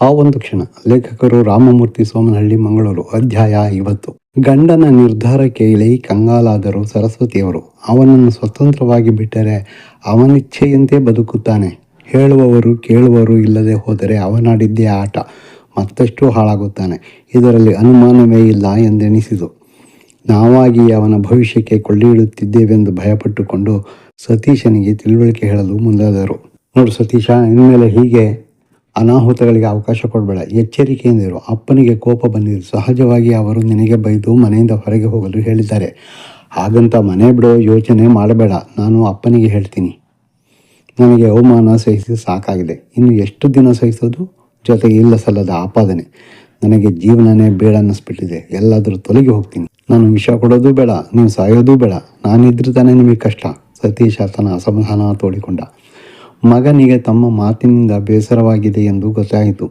ಆ ಒಂದು ಕ್ಷಣ ಲೇಖಕರು ರಾಮಮೂರ್ತಿ ಸೋಮನಹಳ್ಳಿ, ಮಂಗಳೂರು, ಅಧ್ಯಾಯ ಐವತ್ತು. ಗಂಡನ ನಿರ್ಧಾರಕ್ಕೆ ಇಳಿ ಕಂಗಾಲಾದರು ಸರಸ್ವತಿಯವರು. ಅವನನ್ನು ಸ್ವತಂತ್ರವಾಗಿ ಬಿಟ್ಟರೆ ಅವನಿಚ್ಛೆಯಂತೆ ಬದುಕುತ್ತಾನೆ. ಹೇಳುವವರು ಕೇಳುವವರು ಇಲ್ಲದೆ ಹೋದರೆ ಅವನಾಡಿದ್ದೇ ಆಟ. ಮತ್ತಷ್ಟು ಹಾಳಾಗುತ್ತಾನೆ. ಇದರಲ್ಲಿ ಅನುಮಾನವೇ ಇಲ್ಲ ಎಂದೆನಿಸಿತು. ನಾವಾಗಿ ಅವನ ಭವಿಷ್ಯಕ್ಕೆ ಕೊಳ್ಳಿಯಿಡುತ್ತಿದ್ದೇವೆಂದು ಭಯಪಟ್ಟುಕೊಂಡು ಸತೀಶನಿಗೆ ತಿಳುವಳಿಕೆ ಹೇಳಲು ಮುಂದಾದರು. ನೋಡು ಸತೀಶ, ಇನ್ಮೇಲೆ ಹೀಗೆ ಅನಾಹುತಗಳಿಗೆ ಅವಕಾಶ ಕೊಡಬೇಡ. ಎಚ್ಚರಿಕೆಯಿಂದಿರು ಅಪ್ಪನಿಗೆ ಕೋಪ ಬಂದಿದೆ ಸಹಜವಾಗಿ ಅವರು ನಿನಗೆ ಬೈದು ಮನೆಯಿಂದ ಹೊರಗೆ ಹೋಗಲು ಹೇಳಿದ್ದಾರೆ. ಹಾಗಂತ ಮನೆ ಬಿಡೋ ಯೋಚನೆ ಮಾಡಬೇಡ. ನಾನು ಅಪ್ಪನಿಗೆ ಹೇಳ್ತೀನಿ. ನನಗೆ ಅವಮಾನ ಸಹಿಸಿ ಸಾಕಾಗಿದೆ. ಇನ್ನು ಎಷ್ಟು ದಿನ ಸಹಿಸೋದು? ಜೊತೆಗೆ ಇಲ್ಲ ಸಲ್ಲದ ಆಪಾದನೆ. ನನಗೆ ಜೀವನನೇ ಬೇಡ ಅನ್ನಿಸ್ಬಿಟ್ಟಿದೆ. ಎಲ್ಲಾದರೂ ತೊಲಗಿ ಹೋಗ್ತೀನಿ. ನಾನು ವಿಷ ಕೊಡೋದು ಬೇಡ. ನೀವು ಸಾಯೋದು ಬೇಡ. ನಾನಿದ್ರೆ ತಾನೇ ನಿಮಗೆ ಕಷ್ಟ. ಸತೀಶ ತನ್ನ ಅಸಮಾಧಾನ ತೋಡಿಕೊಂಡ. ಮಗನಿಗೆ ತಮ್ಮ ಮಾತಿನಿಂದ ಬೇಸರವಾಗಿದೆ ಎಂದು ಗೊತ್ತಾಯಿತು.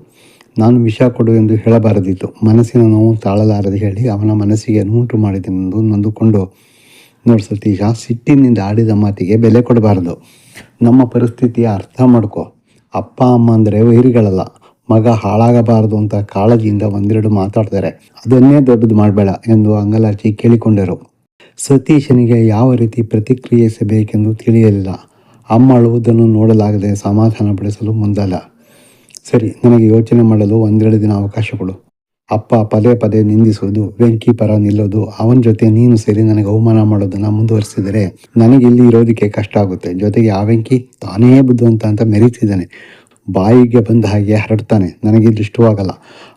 ನಾನು ವಿಷ ಕೊಡು ಎಂದು ಹೇಳಬಾರದಿತ್ತು. ಮನಸ್ಸಿನ ನೋವು ತಾಳಲಾರದೆ ಹೇಳಿ ಅವನ ಮನಸ್ಸಿಗೆ ನೋಟು ಮಾಡಿದೆನೆಂದು ನೊಂದುಕೊಂಡು, ನೋಡಿ ಸತೀಶ, ಸಿಟ್ಟಿನಿಂದ ಆಡಿದ ಮಾತಿಗೆ ಬೆಲೆ ಕೊಡಬಾರದು. ನಮ್ಮ ಪರಿಸ್ಥಿತಿಯ ಅರ್ಥ ಮಾಡ್ಕೋ. ಅಪ್ಪ, ಅಮ್ಮ ಅಂದರೆ ವೈರಿಗಳಲ್ಲ. ಮಗ ಹಾಳಾಗಬಾರದು ಅಂತ ಕಾಳಜಿಯಿಂದ ಒಂದೆರಡು ಮಾತಾಡ್ತಾರೆ. ಅದನ್ನೇ ದೊಡ್ಡದು ಮಾಡಬೇಡ ಎಂದು ಅಂಗಲಾಚಿ ಕೇಳಿಕೊಂಡರು. ಸತೀಶನಿಗೆ ಯಾವ ರೀತಿ ಪ್ರತಿಕ್ರಿಯಿಸಬೇಕೆಂದು ತಿಳಿಯಲಿಲ್ಲ. ಅಮ್ಮ ಅಳುವುದನ್ನು ನೋಡಲಾಗದೆ ಸಮಾಧಾನ ಪಡಿಸಲು ಮುಂದಲ್ಲ. ಸರಿ, ನನಗೆ ಯೋಚನೆ ಮಾಡಲು ಒಂದೆರಡು ದಿನ ಅವಕಾಶ ಕೊಡು. ಅಪ್ಪ ಪದೇ ಪದೇ ನಿಂದಿಸುವುದು, ವೆಂಕಿ ಪರ ನಿಲ್ಲೋದು, ಅವನ ಜೊತೆ ನೀನು ಸೇರಿ ನನಗೆ ಅವಮಾನ ಮಾಡೋದನ್ನು ಮುಂದುವರಿಸಿದರೆ ನನಗೆ ಇಲ್ಲಿ ಇರೋದಕ್ಕೆ ಕಷ್ಟ ಆಗುತ್ತೆ. ಜೊತೆಗೆ ಆ ವೆಂಕಿ ತಾನೇ ಬುದ್ಧಿವಂತ ಅಂತ ಮೆರೀತಿದ್ದಾನೆ. ಬಾಯಿಗೆ ಬಂದ ಹಾಗೆ ಹರಡ್ತಾನೆ. ನನಗೆ ಇದು ಇಷ್ಟವಾಗಲ್ಲ.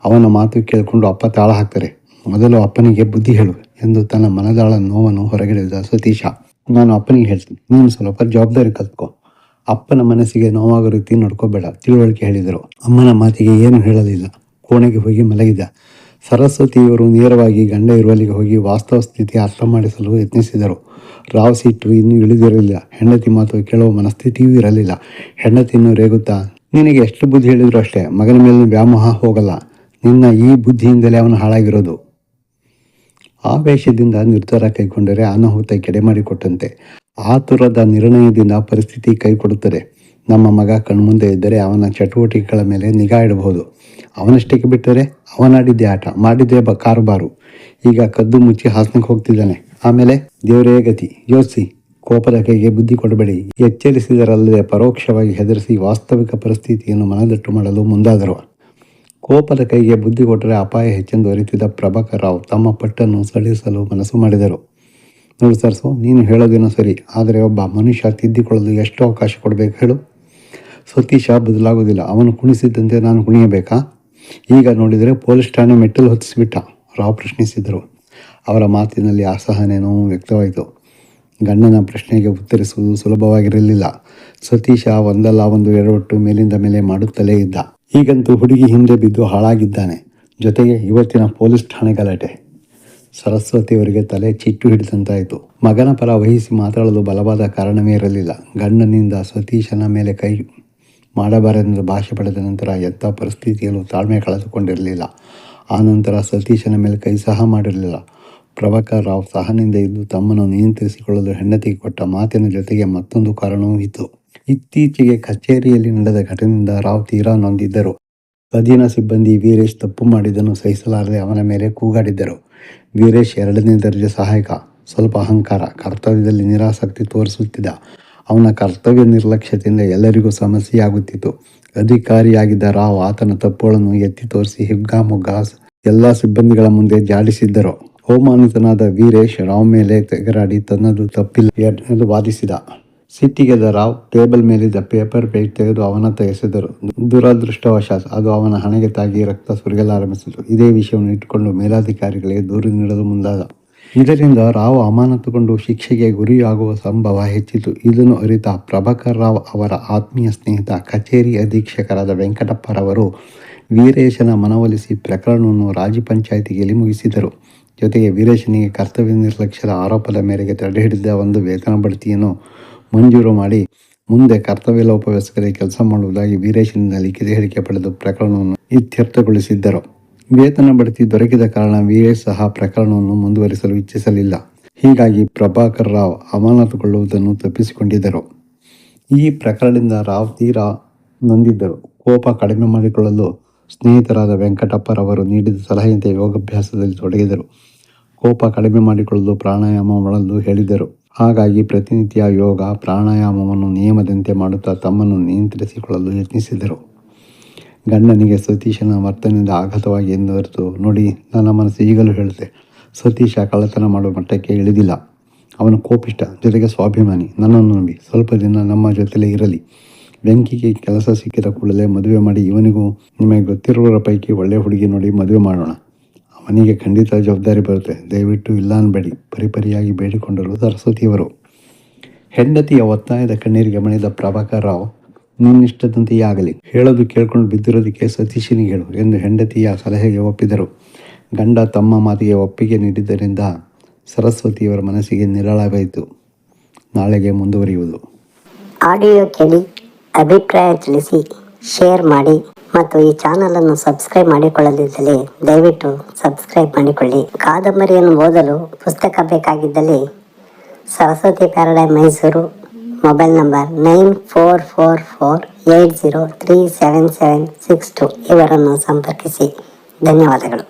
ಅವನ ಮಾತು ಕೇಳಿಕೊಂಡು ಅಪ್ಪ ತಾಳ ಹಾಕ್ತಾರೆ. ಮೊದಲು ಅಪ್ಪನಿಗೆ ಬುದ್ಧಿ ಹೇಳು ಎಂದು ತನ್ನ ಮನದಾಳ ನೋವನ್ನು ಹೊರಗಿಡಿದ ಸತೀಶ. ನಾನು ಅಪ್ಪನಿಗೆ ಹೇಳ್ತೀನಿ. ನೀನು ಸ್ವಲ್ಪ ಜವಾಬ್ದಾರಿ ಕಲ್ತ್ಕೊ. ಅಪ್ಪನ ಮನಸ್ಸಿಗೆ ನೋವಾಗೋ ರೀತಿ ನೋಡ್ಕೋಬೇಡ, ತಿಳುವಳಿಕೆ ಹೇಳಿದರು. ಅಮ್ಮನ ಮಾತಿಗೆ ಏನು ಹೇಳಲಿಲ್ಲ. ಕೋಣೆಗೆ ಹೋಗಿ ಮಲಗಿದ. ಸರಸ್ವತಿಯವರು ನೇರವಾಗಿ ಗಂಡ ಇರುವಲ್ಲಿಗೆ ಹೋಗಿ ವಾಸ್ತವ ಸ್ಥಿತಿ ಅರ್ಥ ಮಾಡಿಸಲು ಯತ್ನಿಸಿದರು. ರಾವ್ ಸಿಟ್ಟು ಇನ್ನೂ ಇಳಿದಿರಲಿಲ್ಲ. ಹೆಂಡತಿ ಮಾತು ಕೇಳುವ ಮನಸ್ಥಿತಿಯೂ ಇರಲಿಲ್ಲ. ಹೆಂಡತಿಯನ್ನು ರೇಗುತ್ತಾ, ನಿನಗೆ ಎಷ್ಟು ಬುದ್ಧಿ ಹೇಳಿದರೂ ಅಷ್ಟೇ. ಮಗನ ಮೇಲಿನ ವ್ಯಾಮೋಹ ಹೋಗಲ್ಲ. ನಿನ್ನ ಈ ಬುದ್ಧಿಯಿಂದಲೇ ಅವನು ಹಾಳಾಗಿರೋದು. ಆವೇಶದಿಂದ ನಿರ್ಧಾರ ಕೈಗೊಂಡರೆ ಅನಾಹುತ ಕೆಡೆ ಮಾಡಿಕೊಟ್ಟಂತೆ. ಆತುರದ ನಿರ್ಣಯದಿಂದ ಪರಿಸ್ಥಿತಿ ಕೈಕೊಡುತ್ತದೆ. ನಮ್ಮ ಮಗ ಕಣ್ಮುಂದೆ ಇದ್ದರೆ ಅವನ ಚಟುವಟಿಕೆಗಳ ಮೇಲೆ ನಿಗಾ ಇಡಬಹುದು. ಅವನಷ್ಟಕ್ಕೆ ಬಿಟ್ಟರೆ ಅವನಾಡಿದ್ದೆ ಆಟ, ಮಾಡಿದ್ದೆ ಬ ಕಾರುಬಾರು. ಈಗ ಕದ್ದು ಮುಚ್ಚಿ ಹಾಸನಕ್ಕೆ ಹೋಗ್ತಿದ್ದಾನೆ. ಆಮೇಲೆ ದೇವರೇ ಗತಿ, ಯೋಚಿಸಿ. ಕೋಪದ ಕೈಗೆ ಬುದ್ಧಿ ಕೊಡಬೇಡಿ. ಎಚ್ಚರಿಸಿದರಲ್ಲದೆ ಪರೋಕ್ಷವಾಗಿ ಹೆದರಿಸಿ ವಾಸ್ತವಿಕ ಪರಿಸ್ಥಿತಿಯನ್ನು ಮನದಟ್ಟು ಮಾಡಲು ಮುಂದಾದರು. ಕೋಪದ ಕೈಗೆ ಬುದ್ಧಿ ಕೊಟ್ಟರೆ ಅಪಾಯ ಹೆಚ್ಚೆಂದು ಅರಿತಿದ್ದ ಪ್ರಭಾಕರ್ ರಾವ್ ತಮ್ಮ ಪಟ್ಟನ್ನು ಸಡಿಲಿಸಲು ಮನಸ್ಸು ಮಾಡಿದರು. ನೋಡಿ ಸರ್, ಸೊ, ನೀನು ಹೇಳೋದೇನೋ ಸರಿ, ಆದರೆ ಒಬ್ಬ ಮನುಷ್ಯ ತಿದ್ದಿಕೊಳ್ಳಲು ಎಷ್ಟು ಅವಕಾಶ ಕೊಡಬೇಕು ಹೇಳು. ಸತೀಶ ಬದಲಾಗೋದಿಲ್ಲ ಅವನು ಕುಣಿಸಿದ್ದಂತೆ ನಾನು ಕುಣಿಯಬೇಕಾ? ಈಗ ನೋಡಿದರೆ ಪೊಲೀಸ್ ಠಾಣೆ ಮೆಟ್ಟಲು ಹೊತ್ತಿಸಿಬಿಟ್ಟ, ರಾವ್ ಪ್ರಶ್ನಿಸಿದರು. ಅವರ ಮಾತಿನಲ್ಲಿ ಅಸಹನೆಯೋ ವ್ಯಕ್ತವಾಯಿತು. ಗಂಡನ ಪ್ರಶ್ನೆಗೆ ಉತ್ತರಿಸುವುದು ಸುಲಭವಾಗಿರಲಿಲ್ಲ. ಸತೀಶ ಒಂದಲ್ಲ ಒಂದು ಎಡವಟ್ಟು ಮೇಲಿಂದ ಮೇಲೆ ಮಾಡುತ್ತಲೇ ಇದ್ದ. ಈಗಂತೂ ಹುಡುಗಿ ಹಿಂದೆ ಬಿದ್ದು ಹಾಳಾಗಿದ್ದಾನೆ. ಜೊತೆಗೆ ಇವತ್ತಿನ ಪೊಲೀಸ್ ಠಾಣೆ ಗಲಾಟೆ ಸರಸ್ವತಿಯವರಿಗೆ ತಲೆ ಚಿಟ್ಟು ಹಿಡಿದಂತಾಯಿತು. ಮಗನ ಪರ ವಹಿಸಿ ಮಾತಾಡಲು ಬಲವಾದ ಕಾರಣವೇ ಇರಲಿಲ್ಲ. ಗಂಡನಿಂದ ಸತೀಶನ ಮೇಲೆ ಕೈ ಮಾಡಬಾರದೆಂದು ಭಾಷೆ ಪಡೆದ ನಂತರ ಎಂಥ ಪರಿಸ್ಥಿತಿಯಲ್ಲೂ ತಾಳ್ಮೆ ಕಳೆದುಕೊಂಡಿರಲಿಲ್ಲ. ಆನಂತರ ನಂತರ ಸತೀಶನ ಮೇಲೆ ಕೈ ಸಹ ಮಾಡಿರಲಿಲ್ಲ. ಪ್ರಭಾಕರ್ ರಾವ್ ಸಹನಿಂದ ಇದ್ದು ತಮ್ಮನ್ನು ನಿಯಂತ್ರಿಸಿಕೊಳ್ಳಲು ಹೆಂಡತಿಗೆ ಕೊಟ್ಟ ಮಾತಿನ ಜೊತೆಗೆ ಮತ್ತೊಂದು ಕಾರಣವೂ ಇತ್ತು. ಇತ್ತೀಚೆಗೆ ಕಚೇರಿಯಲ್ಲಿ ನಡೆದ ಘಟನೆಯಿಂದ ರಾವ್ ತೀರಾ ನೊಂದಿದ್ದರು. ಅಧೀನ ಸಿಬ್ಬಂದಿ ವೀರೇಶ್ ತಪ್ಪು ಮಾಡಿದ್ದನ್ನು ಸಹಿಸಲಾರದೆ ಅವನ ಮೇಲೆ ಕೂಗಾಡಿದ್ದರು. ವೀರೇಶ್ ಎರಡನೇ ದರ್ಜೆ ಸಹಾಯಕ. ಸ್ವಲ್ಪ ಅಹಂಕಾರ, ಕರ್ತವ್ಯದಲ್ಲಿ ನಿರಾಸಕ್ತಿ ತೋರಿಸುತ್ತಿದ್ದ. ಅವನ ಕರ್ತವ್ಯ ನಿರ್ಲಕ್ಷ್ಯತೆಯಿಂದ ಎಲ್ಲರಿಗೂ ಸಮಸ್ಯೆಯಾಗುತ್ತಿತ್ತು. ಅಧಿಕಾರಿಯಾಗಿದ್ದ ರಾವ್ ಆತನ ತಪ್ಪುಗಳನ್ನು ಎತ್ತಿ ತೋರಿಸಿ ಹಿಗ್ಗಾಮುಗ್ಗಾ ಎಲ್ಲ ಸಿಬ್ಬಂದಿಗಳ ಮುಂದೆ ಜಾಡಿಸಿದ್ದರು. ಅವಮಾನಿತನಾದ ವೀರೇಶ್ ರಾವ್ ಮೇಲೆ ತೆಗರಾಡಿ ತನ್ನದು ತಪ್ಪಿಲ್ಲ ಎಂದು ವಾದಿಸಿದ. ಸಿಟ್ಟಿಗೆದ ರಾವ್ ಟೇಬಲ್ ಮೇಲಿದ್ದ ಪೇಪರ್ ಪೇಜ್ ತೆಗೆದು ಅವನ ಎಸೆದರು. ದುರದೃಷ್ಟವಶಾತ್ ಅದು ಅವನ ಹಣೆಗೆ ತಾಗಿ ರಕ್ತ ಸುರಿಯಲಾರಂಭಿಸಿತು ಇದೇ ವಿಷಯವನ್ನು ಇಟ್ಟುಕೊಂಡು ಮೇಲಾಧಿಕಾರಿಗಳಿಗೆ ದೂರು ನೀಡಲು ಮುಂದಾದ. ಇದರಿಂದ ರಾವ್ ಅಮಾನತುಗೊಂಡು ಶಿಕ್ಷೆಗೆ ಗುರಿಯಾಗುವ ಸಂಭವ ಹೆಚ್ಚಿತು. ಇದನ್ನು ಅರಿತ ಪ್ರಭಾಕರ್ ರಾವ್ ಅವರ ಆತ್ಮೀಯ ಸ್ನೇಹಿತ, ಕಚೇರಿ ಅಧೀಕ್ಷಕರಾದ ವೆಂಕಟಪ್ಪರವರು ವೀರೇಶನ ಮನವೊಲಿಸಿ ಪ್ರಕರಣವನ್ನು ರಾಜಿ ಪಂಚಾಯಿತಿಯಲ್ಲಿ ಮುಗಿಸಿದರು ಜೊತೆಗೆ ವೀರೇಶನಿಗೆ ಕರ್ತವ್ಯ ನಿರ್ಲಕ್ಷ್ಯದ ಆರೋಪದ ಮೇರೆಗೆ ತಡೆಹಿಡಿದ ಒಂದು ವೇತನ ಬಡ್ತಿಯನ್ನು ಮಂಜೂರು ಮಾಡಿ ಮುಂದೆ ಕರ್ತವ್ಯ ಲೋಪವೆಸಗದೆ ಕೆಲಸ ಮಾಡುವುದಾಗಿ ವೀರೇಶನಿಂದ ಲಿಖಿತ ಹೇಳಿಕೆ ಪಡೆದು ಪ್ರಕರಣವನ್ನು ಇತ್ಯರ್ಥಗೊಳಿಸಿದ್ದರು. ವೇತನ ಬಡ್ತಿ ದೊರಕಿದ ಕಾರಣ ವೀರೇಶ್ ಸಹ ಪ್ರಕರಣವನ್ನು ಮುಂದುವರಿಸಲು ಇಚ್ಛಿಸಲಿಲ್ಲ. ಹೀಗಾಗಿ ಪ್ರಭಾಕರ್ ರಾವ್ ಅಮಾನತುಗೊಳ್ಳುವುದನ್ನು ತಪ್ಪಿಸಿಕೊಂಡಿದ್ದರು. ಈ ಪ್ರಕರಣದಿಂದ ರಾವ್ ತೀರಾ ನೊಂದಿದ್ದರು. ಕೋಪ ಕಡಿಮೆ ಮಾಡಿಕೊಳ್ಳಲು ಸ್ನೇಹಿತರಾದ ವೆಂಕಟಪ್ಪರವರು ನೀಡಿದ ಸಲಹೆಯಂತೆ ಯೋಗಾಭ್ಯಾಸದಲ್ಲಿ ತೊಡಗಿದರು. ಕೋಪ ಕಡಿಮೆ ಮಾಡಿಕೊಳ್ಳಲು ಪ್ರಾಣಾಯಾಮ ಮಾಡಲು ಹೇಳಿದರು. ಹಾಗಾಗಿ ಪ್ರತಿನಿತ್ಯ ಯೋಗ, ಪ್ರಾಣಾಯಾಮವನ್ನು ನಿಯಮದಂತೆ ಮಾಡುತ್ತಾ ತಮ್ಮನ್ನು ನಿಯಂತ್ರಿಸಿಕೊಳ್ಳಲು ಯತ್ನಿಸಿದರು. ಗಂಡನಿಗೆ ಸತೀಶನ ವರ್ತನೆಯಿಂದ ಆಘಾತವಾಗಿ ಎಂದು ಹೊರತು, ನೋಡಿ, ನನ್ನ ಮನಸ್ಸು ಈಗಲೂ ಹೇಳುತ್ತೆ. ಸತೀಶ ಕಳ್ಳತನ ಮಾಡುವ ಮಟ್ಟಕ್ಕೆ ಇಳಿದಿಲ್ಲ. ಅವನು ಕೋಪಿಷ್ಟ, ಜೊತೆಗೆ ಸ್ವಾಭಿಮಾನಿ. ನನ್ನನ್ನು ನಂಬಿ, ಸ್ವಲ್ಪ ದಿನ ನಮ್ಮ ಜೊತೆಲೇ ಇರಲಿ. ಬೆಂಕಿಗೆ ಕೆಲಸ ಸಿಕ್ಕಿದ ಕೂಡಲೇ ಮದುವೆ ಮಾಡಿ, ಇವನಿಗೂ ನಿಮಗೆ ಗೊತ್ತಿರುವವರ ಪೈಕಿ ಒಳ್ಳೆಯ ಹುಡುಗಿ ನೋಡಿ ಮದುವೆ ಮಾಡೋಣ. ಅವನಿಗೆ ಖಂಡಿತ ಜವಾಬ್ದಾರಿ ಬರುತ್ತೆ. ದಯವಿಟ್ಟು ಇಲ್ಲ ಅನ್ಬೇಡಿ. ಪರಿಪರಿಯಾಗಿ ಬೇಡಿಕೊಂಡರು ಸರಸ್ವತಿಯವರು. ಹೆಂಡತಿಯ ಒತ್ತಾಯದ ಕಣ್ಣೀರಿಗೆ ಮಣಿದ ಪ್ರಭಾಕರ್ ರಾವ್, ನಿನ್ನಿಷ್ಟದಂತೆಯೇ ಆಗಲಿ. ಹೇಳೋದು ಕೇಳ್ಕೊಂಡು ಬಿದ್ದಿರೋದಕ್ಕೆ ಸತೀಶನಿಗೆ ಹೇಳು ಎಂದು ಹೆಂಡತಿಯ ಸಲಹೆಗೆ ಒಪ್ಪಿದರು. ಗಂಡ ತಮ್ಮ ಮಾತಿಗೆ ಒಪ್ಪಿಗೆ ನೀಡಿದ್ದರಿಂದ ಸರಸ್ವತಿಯವರ ಮನಸ್ಸಿಗೆ ನಿರಾಳವಾಯಿತು ನಾಳೆಗೆ ಮುಂದುವರಿಯುವುದು. ಆಡಿಯೋ ಕೇಳಿ, ಅಭಿಪ್ರಾಯ ತಿಳಿಸಿ, ಶೇರ್ ಮಾಡಿ. ಮತ್ತು ಈ ಚಾನಲನ್ನು ಸಬ್ಸ್ಕ್ರೈಬ್ ಮಾಡಿಕೊಳ್ಳದಿದ್ದಲ್ಲಿ ದಯವಿಟ್ಟು ಸಬ್ಸ್ಕ್ರೈಬ್ ಮಾಡಿಕೊಳ್ಳಿ. ಕಾದಂಬರಿಯನ್ನು ಓದಲು ಪುಸ್ತಕ ಬೇಕಾಗಿದ್ದಲ್ಲಿ Saraswathi paradise Mysuru mobile number nine four four four eight zero three seven seven six two ಇವರನ್ನು ಸಂಪರ್ಕಿಸಿ. ಧನ್ಯವಾದಗಳು.